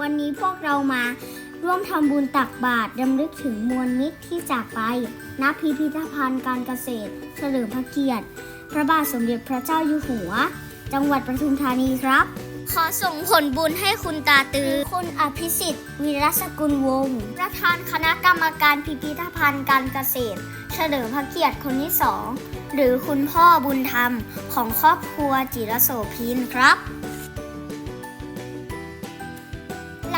วันนี้พวกเรามาร่วมทำบุญตักบาตรรำลึกถึงมวลมิตรที่จากไป ณ พิพิธภัณฑ์การเกษตร เฉลิมพระเกียรติ พระบาทสมเด็จพระเจ้าอยู่หัว จังหวัดปทุมธานีครับ ขอส่งผลบุญให้คุณตาตือ คุณอภิสิทธิ์วีรสกุลวงศ์ประธานคณะกรรมการพิพิธภัณฑ์การเกษตร เฉลิมพระเกียรติคนที่สอง หรือคุณพ่อบุญธรรมของครอบครัวจิรโสพินครับ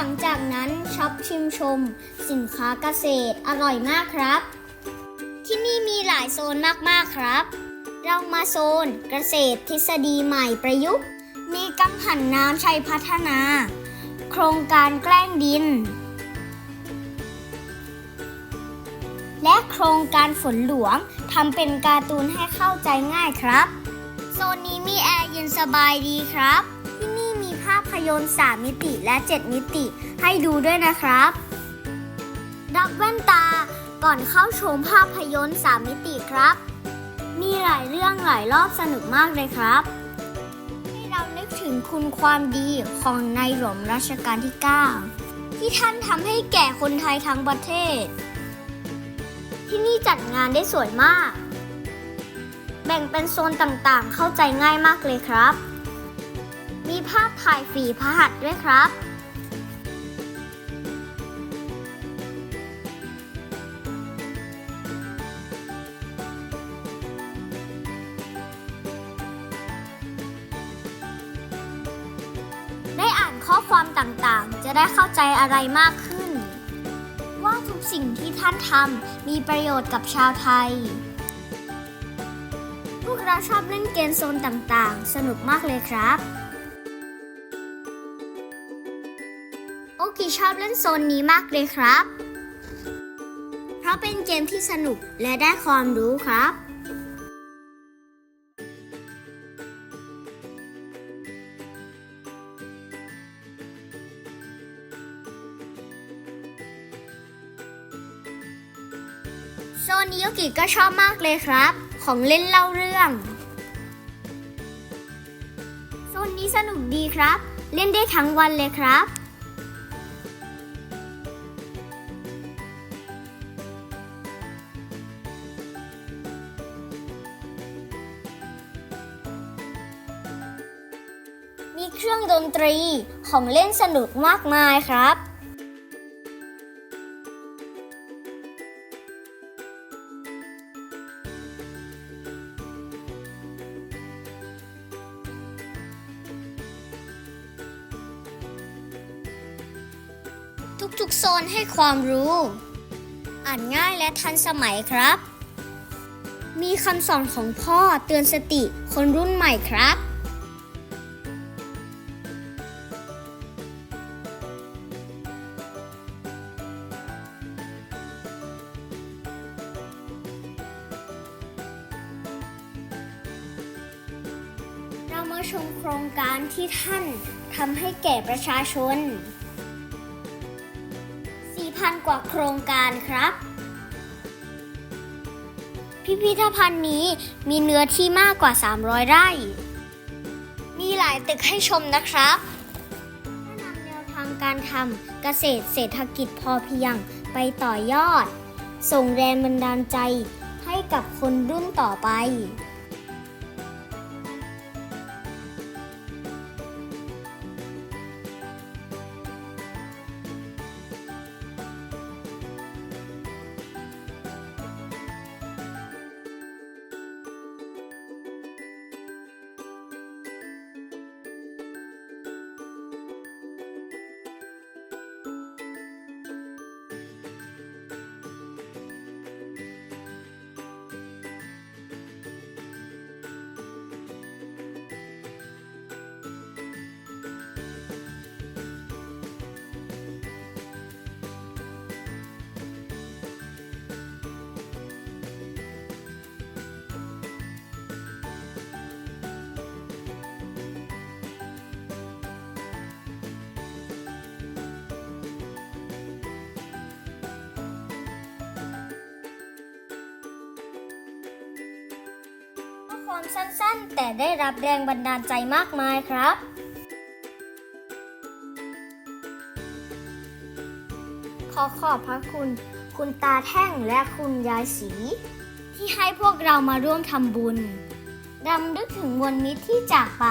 หลังจากนั้นช็อปชิมชม สินค้าเกษตรอร่อยมากครับ ที่นี่มีหลายโซนมากๆครับ เรามาโซนเกษตรทฤษฎีใหม่ประยุกต์ มีกังหันน้ำชัยพัฒนา โครงการแกล้งดิน และโครงการฝนหลวงทำเป็นการ์ตูนให้เข้าใจง่ายครับ โซนนี้มีแอร์เย็นสบายดีครับ ภาพยนตร์ 3 มิติและ 7 มิติให้ดูด้วยนะครับรับแว่นตาก่อนเข้าชมภาพยนตร์ 3 มิติครับ มีหลายเรื่องหลายรอบสนุกมากเลยครับให้เรานึกถึงคุณความดีของในหลวงรัชกาลที่ 9 ที่ท่านทำให้แก่คนไทยทั้งประเทศ ที่นี่จัดงานได้สวยมาก แบ่งเป็นโซนต่างๆ เข้าใจง่ายมากเลยครับ มีภาพถ่ายฝีพระหัตถ์ด้วยครับ ได้อ่านข้อความต่างๆ จะได้เข้าใจอะไรมากขึ้น ว่าทุกสิ่งที่ท่านทำมีประโยชน์กับชาวไทยพวกเราชอบเล่นเกมโซนต่างๆ สนุกมากเลยครับ โอกิชอบเล่นโซนนี้มากเลยครับ เพราะเป็นเกมที่สนุกและได้ความรู้ครับ โซนนี้โยกิก็ชอบมากเลยครับ ของเล่นเล่าเรื่อง โซนนี้สนุกดีครับ เล่นได้ทั้งวันเลยครับ มีเครื่องดนตรีของเล่นสนุกมากมายครับ ทุกๆโซนให้ความรู้ อ่านง่ายและทันสมัยครับ มีคำสอนของพ่อเตือนสติคนรุ่นใหม่ครับ เรามาชมโครงการที่ท่านทำให้แก่ประชาชน 4,000 กว่าโครงการครับ พิพิธภัณฑ์นี้มีเนื้อที่มากกว่า 300 ไร่ มีหลายตึกให้ชมนะครับนะนำแนวทางการทำเกษตรเศรษฐกิจพอเพียงไปต่อยอด ส่งแรงบันดาลใจให้กับคนรุ่นต่อไป มสั้นๆ แต่ได้รับแรงบันดาลใจมากมายครับ ขอขอบพระคุณ คุณตาแท่งและคุณยายสี ที่ให้พวกเรามาร่วมทำบุญรำลึกถึงวันมิตรที่จากไป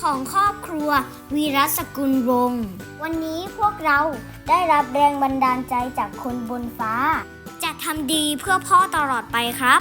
ของครอบครัววีรสกุลวงศ์วันนี้พวกเราได้รับแรงบันดาลใจจากคนบนฟ้า จะทำดีเพื่อพ่อตลอดไปครับ